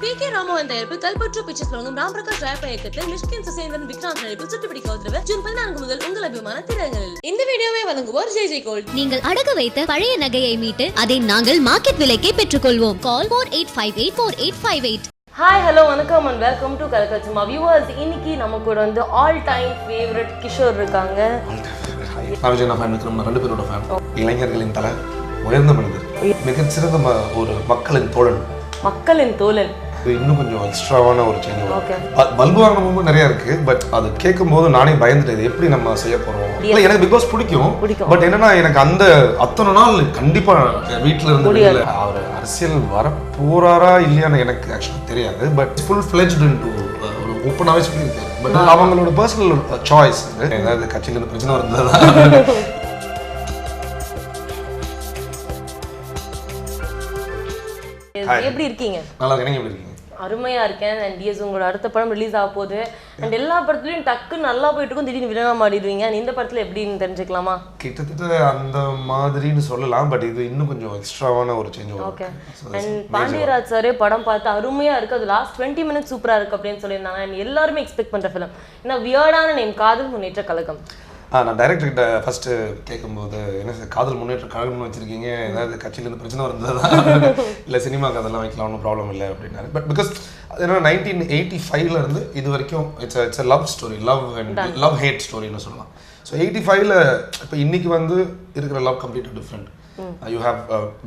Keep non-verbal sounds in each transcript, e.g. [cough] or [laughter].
B K Ramohan தயாரிப்பு கல்பற்று pictures வழங்கும் ராம் பிரகாஷ் ராயப்ப இயக்கத்தில் மிஷ்கின் சுசேந்திரன் விக்ராந்த் நடிப்பில் சுட்டுப்பிடிக்க உத்தரவு ஜூன் பதினான்கு முதல் உங்கள் அபிமான திரையரங்களில் இந்த வீடியோவை வழங்குவோர் ஜெய் ஜெய் கோல்ட். நீங்கள் அடகு வைத்த பழைய நகையை மீட்டு அதை நாங்கள் மார்க்கெட் விலைக்கே பெற்றுக்கொள்வோம். Call four eight five eight four eight five eight. Hi hello வணக்கம் and welcome to Kalakkachuma viewers இன்னைக்கு நம்ம கூட வந்து ஆல் டைம் ஃபேவரட் கிஷோர் இருக்காங்க. ஃபேன் ரெண்டு பேரோட ஃபேன் இளைஞர்களின் தலை உயர்ந்த மனிதர். மிகச்சிறந்த ஒரு மக்களின் தோழன். மக்களின் தோழன். இது இன்னும் கொஞ்சம் எக்ஸ்ட்ராவான ஒரு சேஞ்ச் Okay. பல்பு வாங்கணும் நிறைய இருக்கு பட் அது கேட்கும் போது நானே பயந்துட்டேன் இது எப்படி நம்ம செய்ய போறோம்? இல்ல எனக்கு பிக் பாஸ் பிடிக்கும். பட் என்னன்னா எனக்கு அந்த அத்தனை நாள் கண்டிப்பா வீட்ல இருந்து அவர் அரசியல் வர போறாரா இல்லையான்னு எனக்கு ஆக்சுவலி தெரியாது பட் ஃபுல் ஃபிளெஜ்ட் இன்டு ஒரு ஓப்பனாகவே சொல்லியிருக்காரு. பட் அவங்களோட பர்சனல் சாய்ஸ் ஏதாவது கட்சியில் இருந்து பிரச்சனை வந்ததா. [laughs] எப்படி இருக்கீங்க? நல்லா இருக்கேன். நீங்க எப்படி இருக்கீங்க? அருமையா இருக்கேன். அண்ட் டிஎஸ் உங்களோட அடுத்த படம் ரிலீஸ் ஆக போகுது. அண்ட் எல்லா படத்துலயும் டக்கு நல்லா போயிட்டு இருக்கும். திடீர்னு வில்லனா மாறிடுவீங்க. இந்த படத்துல எப்படின்னு தெரிஞ்சுக்கலாமா? கிட்டத்தட்ட அந்த மாதிரின்னு சொல்லலாம். பட் இது இன்னும் கொஞ்சம் எக்ஸ்ட்ராவான ஒரு சேஞ்ச் ஓகே அண்ட் பாண்டியராஜ் சாரே படம் பார்த்து அருமையா இருக்கு. அது லாஸ்ட் டுவெண்ட்டி மினிட்ஸ் சூப்பரா இருக்கு அப்படின்னு சொல்லியிருந்தாங்க. அண்ட் எல்லாருமே எக்ஸ்பெக்ட் பண்ற ஃபிலிம் ஏன்னா வியர்டான நேம் காதல் முன்னேற்ற கழகம். ஆ நான் டைரக்டர் கிட்ட ஃபர்ஸ்ட் கேட்கும்போது என்ன சார் காதல் முன்னேற்ற கழகம்னு வச்சிருக்கீங்க. ஏதாவது கட்சியில இருந்து பிரச்சனை வந்ததா? [laughs] இல்லை சினிமாக்கு அதெல்லாம் வைக்கலாம் ஒன்றும் ப்ராப்ளம் இல்லை அப்படின்னாரு. பட் பிகாஸ் என்ன நைன்டீன் எயிட்டி ஃபைவ்ல இருந்து இது வரைக்கும் it's it's love story love and love hate ஸ்டோரின்னு சொல்லலாம். ஸோ எயிட்டி ஃபைவ்ல இப்போ இன்னைக்கு வந்து இருக்கிற லவ் கம்ப்ளீட்டாக டிஃப்ரெண்ட் யூ ஹேவ்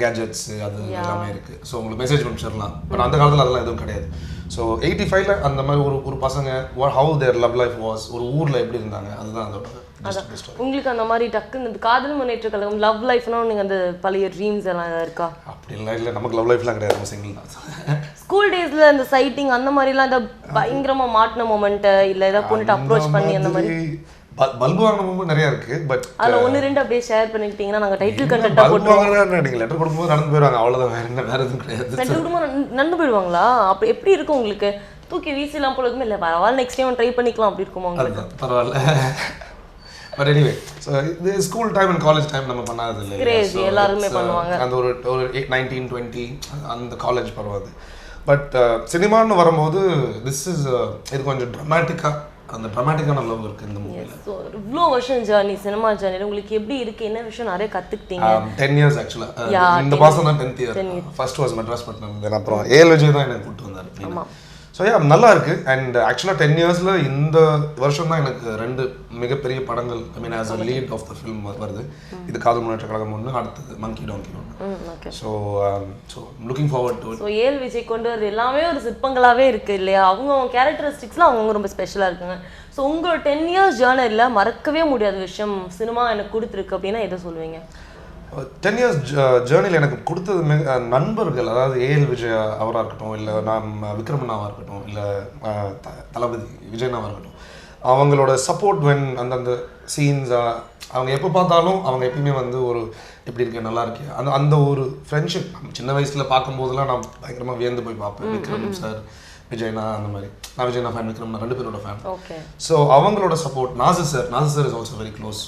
கேஜெட்ஸ் அது எல்லாமே இருக்கு. ஸோ உங்களுக்கு மெசேஜ் அனுப்பிச்சிடலாம். பட் அந்த காலத்தில் அதெல்லாம் எதுவும் கிடையாது. ஸோ எயிட்டி ஃபைவ்ல அந்த மாதிரி ஒரு ஒரு பசங்க how their love life was ஒரு ஊரில் எப்படி இருந்தாங்க அதுதான் அதோட story. உங்களுக்கு அந்த மாதிரி டக்குன்னு இந்த காதல் முன்னேற்ற கழகம் லவ் லைஃப்னா நீங்க அந்த பழைய ட்ரீம்ஸ் எல்லாம் இருக்கா? அப்படிலாம் இல்லை நமக்கு லவ் லைஃப்லாம் கிடையாது நம்ம சிங்கிள் தான். ஸ்கூல் டேஸ்ல அந்த சைட்டிங் அந்த மாதிரிலாம் இந்த பயங்கரமா மாட்டின மொமெண்ட் இல்ல ஏதாவது பொண்ணுட்டு அப்ரோச் பண்ணி அந்த மாதிரி பல்பு வாங்கின மூமெண்ட் நிறைய இருக்கு பட் அதுல ஒன்னு ரெண்டு அப்படியே ஷேர் பண்ணிக்கிட்டீங்கன்னா நாங்க டைட்டில் கண்டென்ட்டா பல்பு வாங்குறதா நீங்க லெட்டர் கொடுக்கும்போது நடந்து போயிடுவாங்க அவ்வளவுதான் வேற என்ன வேற எதுவும் கிடையாது. குடும்பம் நன்- நடந்து போயிடுவாங்க அப்ப எப்படி இருக்கும் உங்களுக்கு? தூக்கி வீசிலாம் போல இருக்குமே இல்ல பரவாயில்ல நெக்ஸ்ட் டைம் ட்ரை பண்ணிக்கலாம் அப்படி இருக்குமா உங்களுக்கு? பரவாயில்ல. பட் எனிவே ஸோ இது school time and college time நம்ம பண்ணாதது இல்லை எல்லாருமே பண்ணுவாங்க. அந்த ஒரு ஒரு நைன்டீன் டுவெண்ட்டி அந்த காலேஜ் பருவம் அது பட் சினிமான்னு வரும்போது திஸ் இஸ் இது கொஞ்சம் ட்ரமாட்டிக்காக அந்த ட்ரமாட்டிக்கான லவ் இருக்கு இந்த மூவியில் ஸோ இவ்வளோ வருஷம் ஜேர்னி சினிமா ஜேர்னி உங்களுக்கு எப்படி இருக்கு? என்ன விஷயம் நிறைய கத்துக்கிட்டீங்க? டென் இயர்ஸ் ஆக்சுவலாக இந்த 10 மாதம் தான் tenth year first was Madras Pattanam then அப்புறம் ஏஎல் விஜய் தான் எனக்கு கூப்பிட்டு வந்தார். ஸோ யா நல்லா இருக்கு அண்ட் ஆக்சுவலாக டென் இயர்ஸில் இந்த வருஷம் தான் எனக்கு ரெண்டு மிகப்பெரிய படங்கள் I mean as a lead of the film வருது. இது காதல் முன்னேற்ற கழகம் ஒன்று அடுத்தது மங்கி டாங்கி ஒன்று so so looking forward to so AL Vijay கொண்டு வரது எல்லாமே ஒரு சிற்பங்களாவே இருக்கு இல்லையா? அவங்க அவங்க கேரக்டரிஸ்டிக்ஸ்லாம் அவங்க ரொம்ப ஸ்பெஷலாக இருக்குங்க. ஸோ உங்களோட டென் இயர்ஸ் ஜேர்னலில் மறக்கவே முடியாத விஷயம் சினிமா எனக்கு கொடுத்துருக்கு அப்படின்னா எதை சொல்லுவீங்க? டென் இயர்ஸ் ஜேர்னியில் எனக்கு கொடுத்தது நண்பர்கள் அதாவது ஏஎல் விஜய் அவராக இருக்கட்டும் இல்லை நான் விக்ரமண்ணாவாக இருக்கட்டும் இல்லை தளபதி விஜயனாவாக இருக்கட்டும் அவங்களோட சப்போர்ட் வென் அந்தந்த சீன்ஸ் அவங்க எப்போ பார்த்தாலும் அவங்க எப்பயுமே வந்து ஒரு எப்படி இருக்கு? நல்லா இருக்கு அந்த அந்த ஒரு ஃப்ரெண்ட்ஷிப் சின்ன வயசில் பார்க்கும்போதெல்லாம் நான் பயங்கரமாக வியந்து போய் பார்ப்பேன். விக்ரம் சார் விஜய்னா அந்த மாதிரி. நான் விஜய்னா ஃபேன் விக்ரம் நான் ரெண்டு பேரோட ஃபேன் ஸோ அவங்களோட support Nasser sir Nasser sir is also very close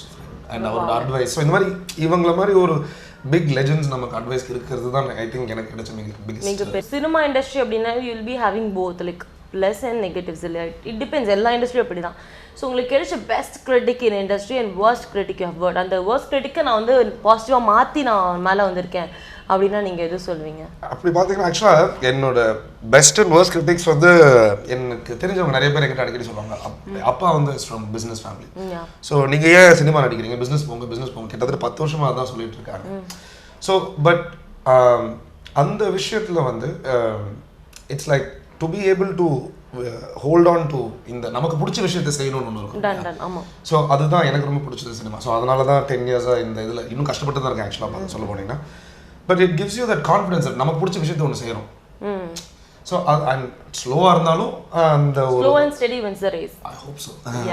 and அவரோட அட்வைஸ் ஸோ இந்த மாதிரி இவங்கள மாதிரி ஒரு பிக் லெஜெண்ட்ஸ் நமக்கு அட்வைஸ் இருக்கிறது தான் ஐ திங்க் எனக்கு கிடைச்ச மிக சினிமா இண்டஸ்ட்ரி அப்படின்னா you will be having both like plus and negatives இல்லை இட் டிபெண்ட்ஸ் எல்லா இண்டஸ்ட்ரியும் அப்படி தான் ஸோ உங்களுக்கு கிடைச்ச best critic in industry and critic you have heard. அந்த worst critic-அ நான் வந்து பாசிட்டிவாக மாற்றி நான் மேலே வந்திருக்கேன். அப்படின்னா நீங்கள் எது சொல்வீங்க? அப்படி பார்த்தீங்கன்னா ஆக்சுவலாக என்னோட பெஸ்ட் அண்ட் worst கிரிட்டிக்ஸ் வந்து எனக்கு தெரிஞ்சவங்க நிறைய பேர் என்கிட்ட அடிக்கடி சொல்லுவாங்க. அப்- அப்பா வந்து ஃப்ரம் பிஸ்னஸ் ஃபேமிலி. ஸோ நீங்கள் ஏன் சினிமா நடிக்கிறீங்க? பிஸ்னஸ் போங்க பிஸ்னஸ் போங்க. கிட்டத்தட்ட பத்து வருஷமா அதான் சொல்லிட்டு இருக்காங்க. ஸோ பட் அந்த விஷயத்தில் வந்து it's like to be able to hold on to இந்த நமக்கு பிடிச்ச விஷயத்தை செய்யணும்னு ஒன்று இருக்கும் ஸோ அதுதான் எனக்கு ரொம்ப பிடிச்சது சினிமா ஸோ அதனால தான் டென் இயர்ஸாக இந்த இதில் இன்னும் கஷ்டப்பட்டு தான் இருக்கேன் ஆக்சுவலாக சொல்ல போனீங்கன்னா. But it gives you that confidence நமக்கு பிடிச்ச விஷயத்தை ஒன்று செய்கிறோம் ஸோ அண்ட் ஸ்லோவாக இருந்தாலும் அந்த ஒரு slow and steady wins the race. I hope so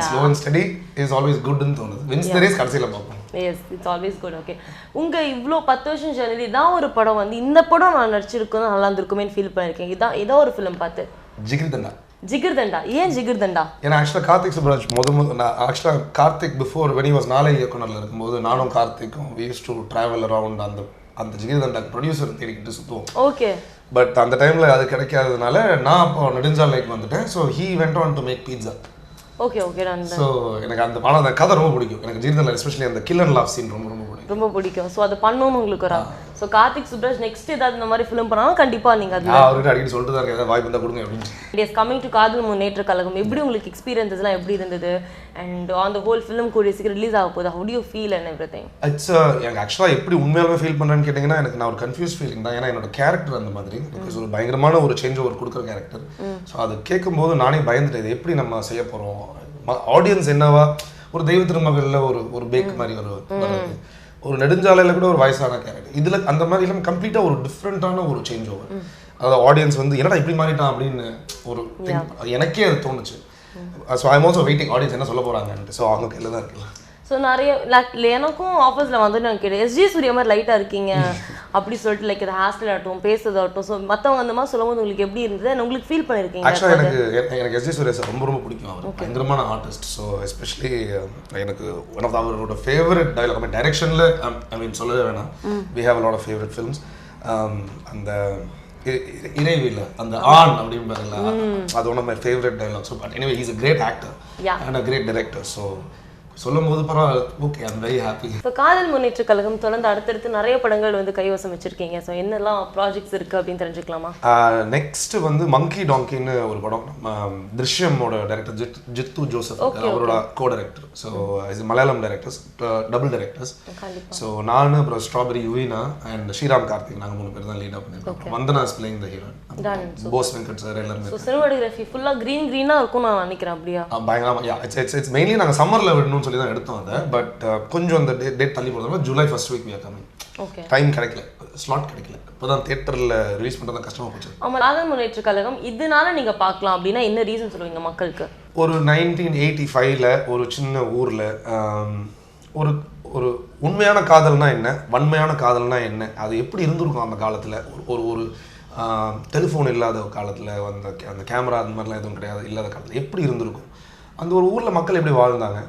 slow and steady is always குட்னு தோணுது. வின்ஸ் த ரேஸ் கடைசியில் பார்ப்போம். Yes it's always good okay உங்க இவ்வளோ பத்து வருஷம் ஜெர்னி இதான் ஒரு படம் வந்து இந்த படம் நான் நடிச்சிருக்கோம் நல்லா இருந்திருக்குமேன்னு ஃபீல் பண்ணியிருக்கேன் இதான் ஏதோ ஒரு ஃபிலிம் பார்த்து. ஜிகிரி தண்டா ஜிகிர் தண்டா ஏன் ஜிகிர் தண்டா ஏன்னா ஆக்சுவலாக கார்த்திக் சுப்ராஜ் முத முத நான் ஆக்சுவலாக கார்த்திக் பிஃபோர் வெனி வாஸ் நாளை இயக்குனரில் இருக்கும்போது நானும் கார்த்திக்கும் we used to travel around அந்த அந்த ஜிகிர்தண்டா ப்ரொடியூசர் தேடிக்கிட்டு சுற்றுவோம் ஓகே பட் அந்த டைமில் அது கிடைக்காததுனால நான் அப்போ நெடுஞ்சாலைக்கு வந்துட்டேன். So he went on to make pizza okay okay நான் ஸோ எனக்கு அந்த படம் அந்த கதை ரொம்ப பிடிக்கும். எனக்கு ஜீர்தண்டா எஸ்பெஷலி அந்த கில்லர் லாப் சீன் ரொம்ப ரொம்ப பிடிக்கும். ரொம்ப பிடிக்கும். ஸோ அது பண்ணணும்னு உங்களுக்கு வரா ஸோ கார்த்திக் சுப்ராஜ் நெக்ஸ்ட் ஏதாவது இந்த மாதிரி ஃபிலிம் பண்ணாலும் கண்டிப்பா நீங்க அது நான் அவர்கிட்ட அடிக்கடி சொல்லிட்டு தான் இருக்கேன். வாய்ப்பு இருந்தால் கொடுங்க அப்படின்னு. எஸ் கமிங் டு காதல் முன்னேற்ற கழகம் எப்படி உங்களுக்கு எக்ஸ்பீரியன்ஸஸ்லாம் எப்படி இருந்தது? And on the whole film கூடிய சீக்கிரம் ரிலீஸ் ஆக போகுது. How you feel and everything it's எனக்கு ஆக்சுவலாக எப்படி உண்மையாலுமே ஃபீல் பண்ணுறேன்னு கேட்டிங்கன்னா எனக்கு நான் ஒரு கன்ஃபியூஸ் ஃபீலிங் தான். ஏன்னா என்னோட கேரக்டர் அந்த மாதிரி. பிகாஸ் ஒரு பயங்கரமான ஒரு சேஞ்ச் ஓவர் கொடுக்குற கேரக்டர் ஸோ அது கேட்கும்போது நானே பயந்துட்டேன். இது எப்படி நம்ம செய்ய போகிறோம் ஆடியன்ஸ் என்னவா? ஒரு தெய்வ திருமகளில் ஒரு ஒரு பேக் மாதிரி ஒரு. ஒரு நெடுஞ்சாலையில் கூட ஒரு வயசான கேரக்டர் இதில் அந்த மாதிரி இல்லாமல் கம்ப்ளீட்டாக ஒரு டிஃப்ரெண்ட்டான ஒரு சேஞ்ச் ஓவர் அதாவது ஆடியன்ஸ் வந்து என்னடா இப்படி மாறிட்டான்? அப்படின்னு ஒரு எனக்கே அது தோணுச்சு. So I'm also waiting audience என்ன சொல்ல போகிறாங்கன்ட்டு ஸோ அவங்க கையில் தான் இருக்குல்ல. ஸோ நிறைய எனக்கும் ஆஃபீஸில் வந்து நான் கேட்டேன் எஸ்ஜி சூர்யா மாதிரி லைட்டாக இருக்கீங்க. அப்படி சொல்லிட்டு லைக் இது ஹேஸ்டைல் ஆகட்டும் பேசுறதாகட்டும் ஸோ மற்றவங்க அந்த மாதிரி சொல்லும்போது உங்களுக்கு எப்படி இருந்தது? உங்களுக்கு ஃபீல் பண்ணியிருக்கீங்க ஆக்சுவலாக எனக்கு எனக்கு எஸ்ஜி சுரேஷ் ரொம்ப ரொம்ப பிடிக்கும் அவர். பயங்கரமான ஆர்டிஸ்ட் ஸோ எஸ்பெஷலி எனக்கு ஒன் ஆஃப் அவரோட ஃபேவரட் டைலாக் ஐ டைரக்ஷனில் ஐ மீன் சொல்லவே வேணாம். We have lot of favourite films அந்த இ- இ- இறைவில அந்த ஆண் அப்படிம்பாருங்களா அது one of my favourite dialogue so but anyway is a great actor. And a great director so சொல்லும் போது பரவாயில்ல. ஓகே ஐம் வெரி ஹாப்பி இப்போ காதல் முன்னேற்ற கழகம் தொடர்ந்து அடுத்தடுத்து நிறைய படங்கள் வந்து கைவசம் வச்சிருக்கீங்க. ஸோ என்னெல்லாம் ப்ராஜெக்ட்ஸ் இருக்கு அப்படின்னு தெரிஞ்சுக்கலாமா? நெக்ஸ்ட் வந்து மங்கி டாங்கின்னு ஒரு படம். நம்ம திருஷ்யமோட டைரக்டர் ஜித் ஜித்து ஜோசப். அவரோட கோ டைரக்டர் ஸோ இது Malayalam directors double directors so நான் அப்புறம் ஸ்ட்ராபெரி யூவினா அண்ட் ஸ்ரீராம் கார்த்திக் நாங்கள் மூணு பேர் தான் லீடாக பண்ணியிருக்கோம் Vandana is playing the heroine. Bose Venkat sir எல்லாருமே ஸோ சினிமாட்டோகிராஃபி ஃபுல்லாக க்ரீன் க்ரீனாக இருக்கும் நான் நினைக்கிறேன் அப்படியா? ஆ, பயங்கரமா ya it's it's it's mainly நாங்கள் சம்மரில் விடணும்னு சொல்லி தான் எடுத்தோம் அதை. பட் கொஞ்சம் அந்த டேட் தள்ளி போகிறதுனால July first week we are coming okay time கிடைக்கல. ஸ்லாட் கிடைக்கல. இப்போ தான் தேட்டரில் ரிலீஸ் பண்ணுறது கஷ்டமாக போச்சு. ஆமாம் காதல் முன்னேற்ற கழகம் இதனால நீங்க பார்க்கலாம் அப்படின்னா என்ன ரீசன் சொல்லுவீங்க மக்களுக்கு? ஒரு நைன்டீன் எயிட்டி ஃபைவ்ல ஒரு சின்ன ஊரில் ஒரு ஒரு உண்மையான காதல்னா என்ன? வன்மையான காதல்னா என்ன? அது எப்படி இருந்திருக்கும் அந்த காலத்தில்? ஒரு ஒரு டெலிஃபோன் இல்லாத காலத்தில் வந்த கே- அந்த கேமரா அந்த மாதிரிலாம் எதுவும் கிடையாது இல்லாத காலத்தில். எப்படி இருந்திருக்கும்? அந்த ஒரு ஊரில் மக்கள் எப்படி வாழ்ந்தாங்க?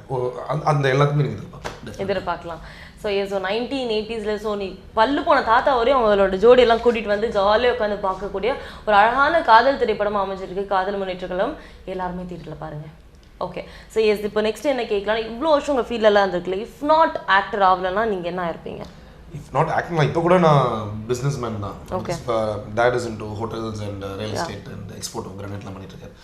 அந்த- எல்லாத்துக்குமே நீங்கள் எதிர்பார்ப்பேன் எதிர்பார்க்கலாம். ஸோ ஸோ நைன்டீன் எயிட்டிஸில் ஸோ நீ பல்லு போன தாத்தா வரையும் அவங்களோட ஜோடியெல்லாம் கூட்டிகிட்டு வந்து ஜாலியாக உட்காந்து பார்க்கக்கூடிய ஒரு அழகான காதல் திரைப்படமாக அமைஞ்சிருக்கு காதல் முன்னேற்ற கழகம் எல்லாருமே தியேட்டரில் பாருங்கள் ஓகே ஸோ எஸ் இப்போ நெக்ஸ்ட் என்ன கேட்கலாம் இவ்வளோ வருஷம் உங்கள் ஃபீல்டெல்லாம் இருந்திருக்குல்ல இஃப் நாட் ஆக்டர் ஆகலைன்னா நீங்கள் என்ன இருப்பீங்க இஃப் நாட் ஆக்டிங் இப்போ கூட நான் பிஸ்னஸ் மேன் தான். Okay. That is into hotels and real estate and export கிரானைட்லாம் பண்ணிட்டு இருக்கேன்.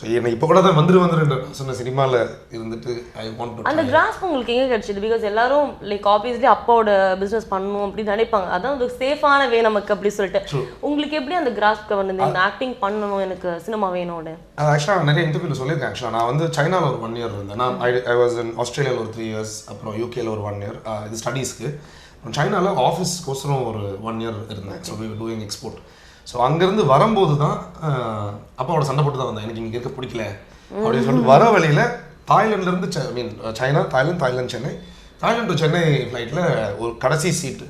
ஸோ என்னை இப்போ கூட தான் வந்துரு வந்துரு சொன்ன சினிமாவில் இருந்துட்டு ஐ வாண்ட் டு அந்த கிராஸ்ப் உங்களுக்கு எங்கே கிடைச்சது? பிகாஸ் எல்லாரும் லைக் ஆப்வியஸ்லி அப்பாவோட பிஸ்னஸ் பண்ணணும் அப்படின்னு நினைப்பாங்க. அதான் ஒரு சேஃபான வே நமக்கு அப்படி சொல்லிட்டு. உங்களுக்கு எப்படி அந்த கிராஸ்ப்க்கு வந்து இந்த ஆக்டிங் பண்ணணும் எனக்கு சினிமா வேணும்னு ஆக்சுவலாக நிறைய இன்டர்வியூவில் சொல்லியிருக்கேன் ஆக்சுவலாக நான் வந்து சைனாவில் ஒரு ஒன் இயர் இருந்தேன். நான் ஐ ஐ வாஸ் இன் ஆஸ்திரேலியாவில் ஒரு த்ரீ இயர்ஸ் அப்புறம் யூகேல ஒரு ஒன் இயர் இது ஸ்டடீஸ்க்கு சைனாவில் ஆஃபீஸ்க்கோசரம் ஒரு ஒன் இயர் இருந்தேன். So we doing export so அங்கேருந்து வரும்போது தான் அப்பாவோட சண்டை போட்டு தான் வந்தேன். எனக்கு இங்கே இருக்க பிடிக்கல. அப்படின்னு சொல்லிட்டு வர வழியில் தாய்லாந்துலேருந்து I mean China Thailand Thailand Chennai. Thailand to Chennai ஃப்ளைட்டில் ஒரு கடைசி சீட்டு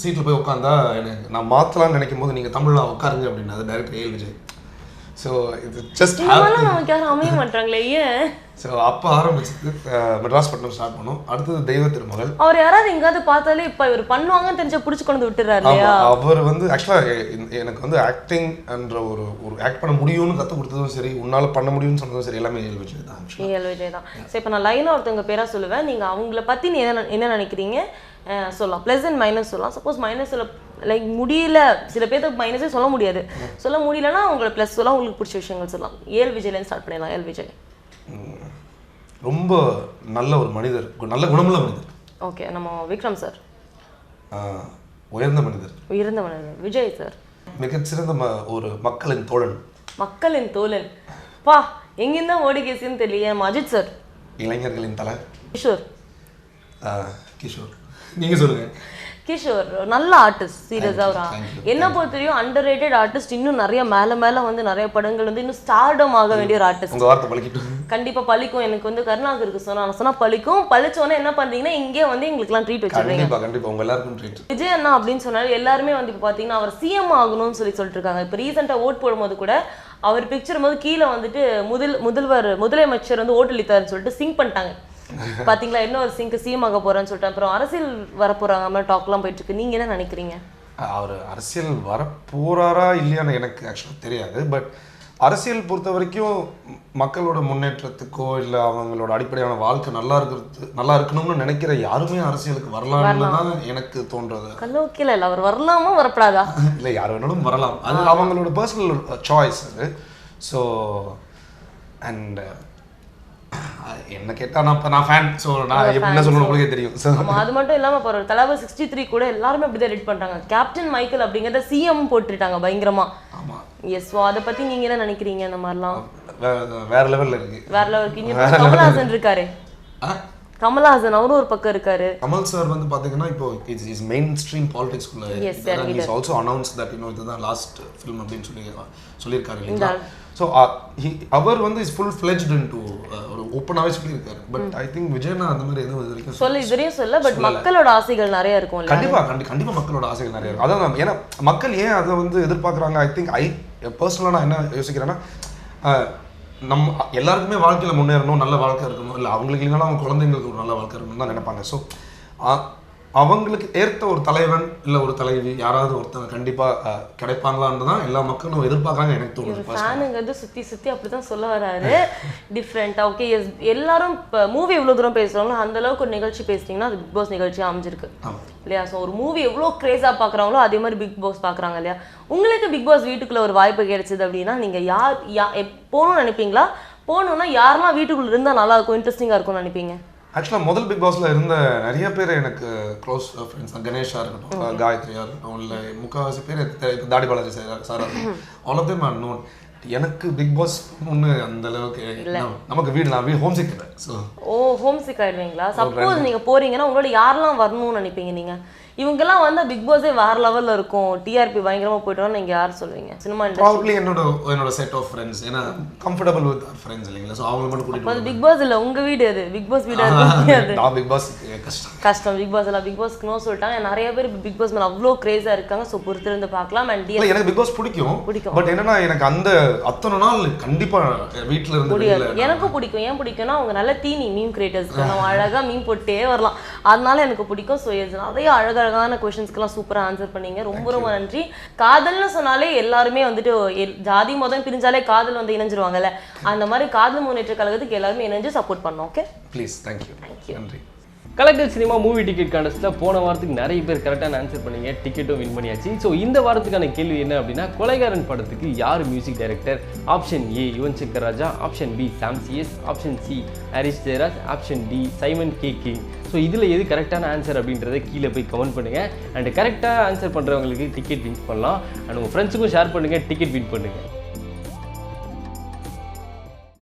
சீட்டில் போய் உட்காந்தா எனக்கு நான் மாற்றலாம்னு நினைக்கும் போது நீங்கள் தமிழ்ல உட்காருங்க அப்படின்னாது டைரக்டர் ஏல் விஜய். ஸோ இது ஜஸ்ட் நமக்கு யாரும் அமைய மாட்டாங்களே ஏன்? ஸோ அப்போ ஆரம்பிச்சது மெட்ராஸ் பட்டினம் ஸ்டார்ட் பண்ணோம். அடுத்தது தெய்வ திருமகள். அவர் யாராவது எங்காவது பார்த்தாலே இப்ப இவர் பண்ணுவாங்கன்னு தெரிஞ்ச புடிச்சு கொண்டு விட்டுறாரு அவர் வந்து ஆக்சுவலாக எனக்கு வந்து ஆக்டிங் என்ற ஒரு ஒரு ஆக்ட் பண்ண முடியும்னு கற்றுக் கொடுத்ததும் சரி உன்னால பண்ண முடியும்னு சொன்னதும் சரி எல்லாமே ஏழு விஜய் தான். ஏஎல் விஜய் தான். ஸோ இப்போ நான் லைனாக ஒருத்தவங்க பேரா சொல்லுவேன். நீங்க அவங்கள பத்தி நீ என்ன என்ன நினைக்கிறீங்க? சொல்லலாம். ப்ளஸ் அண்ட் மைனஸ் சொல்லலாம். சப்போஸ் மைனஸ் சொல்ல லைக் முடியல. சில பேர்த்துக்கு மைனஸே சொல்ல முடியாது. சொல்ல முடியலன்னா உங்களை ப்ளஸ் சொல்லலாம் உங்களுக்கு பிடிச்ச விஷயங்கள் சொல்லலாம். ஏஎல் விஜய்லேருந்து ஸ்டார்ட் பண்ணிடலாம். ஏஎல் விஜய். ரொம்ப நல்ல ஒரு மனிதர். நல்ல குணமுள்ள மனிதர். ஓகே நம்ம விக்ரம் சார் உயர்ந்த மனிதர். உயர்ந்த மனிதர். விஜய் சார் மிகச்சிறந்த ஒரு மக்களின் தோழன். மக்களின் தோழன். பா எங்கிருந்தா ஓடி கேசின்னு தெரியல அஜித் சார் இளைஞர்களின் தலை. கிஷோர் கிஷோர். நீங்க சொல்லுங்க. கிஷோர் நல்ல ஆர்டிஸ்ட் சீரியஸாக ஒரு என்ன பொறுத்த வரையும் அண்டர் ரேட்டட் ஆர்டிஸ்ட் இன்னும் நிறைய மேல மேல வந்து நிறைய படங்கள் வந்து இன்னும் ஸ்டார்டம் ஆக வேண்டிய ஒரு ஆர்டிஸ்ட் உங்க வார்த்தை பழகிட்டு கண்டிப்பா பழிக்கும் எனக்கு வந்து கருணாகருக்கு சொன்னா நான் சொன்னா பழிக்கும் பழிச்ச உடனே என்ன பண்றீங்கன்னா இங்கே வந்து எங்களுக்குலாம் ட்ரீட் வச்சிருவீங்க. கண்டிப்பா கண்டிப்பா. உங்க எல்லாருக்கும் ட்ரீட் விஜய் அண்ணா அப்படின்னு சொன்னாரு எல்லாருமே வந்து இப்போ பார்த்தீங்கன்னா அவர் சிஎம் ஆகணும்னு சொல்லி சொல்லிட்டு இருக்காங்க. இப்போ ரீசெண்டாக ஓட் போடும்போது கூட அவர் பிக்சர் போது கீழே வந்துட்டு முதல் முதல்வர் முதலமைச்சர் வந்து ஓட்டு அளித்தாருன்னு சொல்லிட்டு சிங் பண்ணிட்டாங்க. பாத்தீங்களா இன்னும் ஒரு சிங்க் சிஎம் ஆக போறேன்னு சொல்லிட்டு அப்புறம் அரசியல் வர போறாங்க மாதிரி டாக்லாம் போயிட்டு இருக்கு நீங்க என்ன நினைக்கிறீங்க? அவர் அரசியல் வர போறாரா இல்லையான்னு எனக்கு ஆக்சுவலாக தெரியாது. பட் அரசியல் பொறுத்த வரைக்கும் மக்களோட முன்னேற்றத்துக்கோ இல்லை அவங்களோட அடிப்படையான வாழ்க்கை நல்லா இருக்கிறது நல்லா இருக்கணும்னு நினைக்கிற யாருமே அரசியலுக்கு வரலாம்னு தான் எனக்கு தோன்றது. கல்லோக்கில இல்ல அவர் வரலாமா வரப்படாதா? [laughs] இல்லை யார் வேணாலும் வரலாம். அது அவங்களோட பர்சனல் சாய்ஸ் அது. ஸோ அண்ட் என்ன கேட்டா நான் இப்ப நான் ஃபேன் ஸோ நான் என்ன சொல்லணும் உங்களுக்கே தெரியும். அது மட்டும் இல்லாம இப்போ ஒரு தலாப சிக்ஸ்டி த்ரீ கூட எல்லாருமே அப்படிதான் ரெட் பண்றாங்க. கேப்டன் மைக்கேல் அப்படிங்கறத சிஎம் போட்டுட்டாங்க பயங்கரமா. ஆமா. எஸ் ஸோ அதை பத்தி நீங்க என்ன நினைக்கிறீங்க இந்த மாதிரிலாம்? வேற லெவல்ல இருக்கு. வேற லெவலுக்கு இங்க கமல்ஹாசன் இருக்காரு? கமல்ஹாசன் அவரும் ஒரு பக்கம் இருக்காரு. கமல் சார் வந்து பாத்தீங்கன்னா இப்போ இட்ஸ் இஸ் மெயின் ஸ்ட்ரீம் பாலிடிக்ஸ்குள்ள Yes, sir, is also announce that இன்னும் இதுதான் லாஸ்ட் ஃபிலிம் அப்படின்னு சொல்லி சொல்லியிருக்காரு இல்லைங்களா? ஸோ அவர் வந்து is full fledged into ஒரு ஓப்பனாகவே சொல்லியிருக்காரு. பட் ஐ திங்க் விஜயனா அந்த மாதிரி எதுவும் இது வரைக்கும் சொல்ல இதுவரையும் சொல்ல பட் மக்களோட ஆசைகள் நிறைய இருக்கும் இல்ல கண்டிப்பா கண்டி கண்டிப்பா மக்களோட ஆசைகள் நிறைய இருக்கும். அதான் ஏன்னா மக்கள் ஏன் அதை வந்து எதிர்பார்க்குறாங்க? ஐ திங்க் ஐ பர்சனலாக நான் என்ன யோசிக்கிறேன்னா அஹ், நம்ம எல்லாருக்குமே வாழ்க்கையில் முன்னேறணும் நல்ல வாழ்க்கை இருக்கணும். இல்லை அவங்களுக்கு இல்லைனாலும் அவங்க குழந்தைங்களுக்கு ஒரு நல்ல வாழ்க்கை இருக்கணும் தான் நினைப்பாங்க. ஸோ அவங்களுக்கு ஏற்ற ஒரு தலைவன் இல்லை ஒரு தலைவி யாராவது ஒருத்தங்க கண்டிப்பா அஹ், கிடைப்பாங்களான்னு தான் எல்லா மக்களும் எதிர்பார்க்குறாங்க எனக்கு தோணுது ஃபேனுங்கிறது சுத்தி சுத்தி அப்படிதான் சொல்ல வராரு. டிஃப்ரெண்டா ஓகே எஸ் எல்லாரும் இப்போ மூவி எவ்வளவு தூரம் பேசுறாங்களோ அந்த அளவுக்கு ஒரு நிகழ்ச்சி பேசுறீங்கன்னா அது பிக் பாஸ் நிகழ்ச்சியா அமைஞ்சிருக்கு. இல்லையா? ஸோ ஒரு மூவி எவ்வளோ கிரேஸாக பார்க்குறாங்களோ அதே மாதிரி பிக் பாஸ் பார்க்குறாங்க இல்லையா? உங்களுக்கு பிக் பாஸ் வீட்டுக்குள்ள ஒரு வாய்ப்பு கிடைச்சது அப்படின்னா நீங்க யார் யா போகணும்னு நினைப்பீங்களா? போகணுன்னா யாரெல்லாம் வீட்டுக்குள்ள இருந்தால் நல்லா இருக்கும் இன்ட்ரெஸ்டிங்காக இருக்கும்னு நினைப்பீங்க? ஆக்சுவலாக முதல் பிக் பாஸ்ல இருந்த நிறைய பேர் எனக்கு க்ளோஸ் ஃப்ரெண்ட்ஸ் தான். கணேஷா இருக்கட்டும் காயத்ரியா இருக்கட்டும் இல்லை முக்கால்வாசி பேர் தெ- Thadi Balaji sir Sarah all of them are known எனக்கு பிக் பாஸ் ஒன்று அந்த அளவுக்கு நமக்கு வீடு நான் வீடு homesick so oh homesick ஆயிடுவீங்களா சப்போஸ் நீங்க போறீங்கன்னா உங்களோட யாரெல்லாம் வரணும்னு நினைப்பீங்க நீங்க? இவங்கெல்லாம் வந்து பிக் பாஸே வேற லெவல்ல இருக்கும். டிஆர்பி பயங்கரமா போயிட்டோம்னு நீங்க யார் சொல்லுவீங்க சினிமா இண்டஸ்ட்ரி என்னோட என்னோட செட் ஆஃப் ஃப்ரெண்ட்ஸ் ஏன்னா கம்ஃபர்டபுள் வித் ஃப்ரெண்ட்ஸ் இல்லைங்களா? ஸோ அவங்க மட்டும் கூட்டிட்டு அது பிக் பாஸ் இல்ல உங்க வீடு அது பிக் பாஸ் வீடா அது நான் பிக் பாஸ் கஷ்டம். கஷ்டம். பிக் பாஸ் பிக் பாஸ்க்கு நோ சொல்லிட்டாங்க. நிறைய பேர் பிக் பாஸ் மேல அவ்வளோ கிரேஸா இருக்காங்க. ஸோ பொறுத்திருந்து பார்க்கலாம். அண்ட் இல்லை எனக்கு பிக் பாஸ் பிடிக்கும். பிடிக்கும். பட் என்னன்னா எனக்கு அந்த அத்தனை நாள் கண்டிப்பா வீட்டில் இருந்து முடியாது. எனக்கும் பிடிக்கும். ஏன் பிடிக்கும்னா அவங்க நல்ல தீனி மீம் கிரியேட்டர்ஸ் நம்ம அழகா மீம் போட்டே வரலாம். அதனால எனக்கு பிடிக்கும். ஸோ நிறைய அழகழகான கொஷின்ஸ்க்கெல்லாம் சூப்பராக ஆன்சர் பண்ணீங்க. ரொம்ப ரொம்ப நன்றி. காதல்னு சொன்னாலே எல்லாருமே வந்துட்டு ஜாதி மதம் பிரிஞ்சாலே காதல் வந்து இணைஞ்சிருவாங்கல்ல. அந்த மாதிரி காதல் முன்னேற்ற கழகத்துக்கு எல்லாருமே இணைஞ்சு சப்போர்ட் பண்ணோம் ஓகே ப்ளீஸ் தேங்க்யூ நன்றி. கலெக்டர் சினிமா மூவி டிக்கெட் கான்டெஸ்ட்டில் போன வாரத்துக்கு நிறைய பேர் கரெக்டான ஆன்சர் பண்ணீங்க. டிக்கெட்டும் வின் பண்ணியாச்சு. ஸோ இந்த வாரத்துக்கான கேள்வி என்ன அப்படின்னா கொலைகாரன் படத்துக்கு யார் music director option A Yuvan Shankar Raja option B Sam CS option C Harish Jayaraj. Option D Simon K King so இதில் எது கரெக்டான ஆன்சர் அப்படின்றத கீழே போய் கமெண்ட் பண்ணுங்கள் அண்ட் கரெக்டாக ஆன்சர் பண்ணுறவங்களுக்கு டிக்கெட் வின் பண்ணலாம். அண்ட் உங்கள் ஃப்ரெண்ட்ஸுக்கும் ஷேர் பண்ணுங்கள் டிக்கெட் வின் பண்ணுங்கள்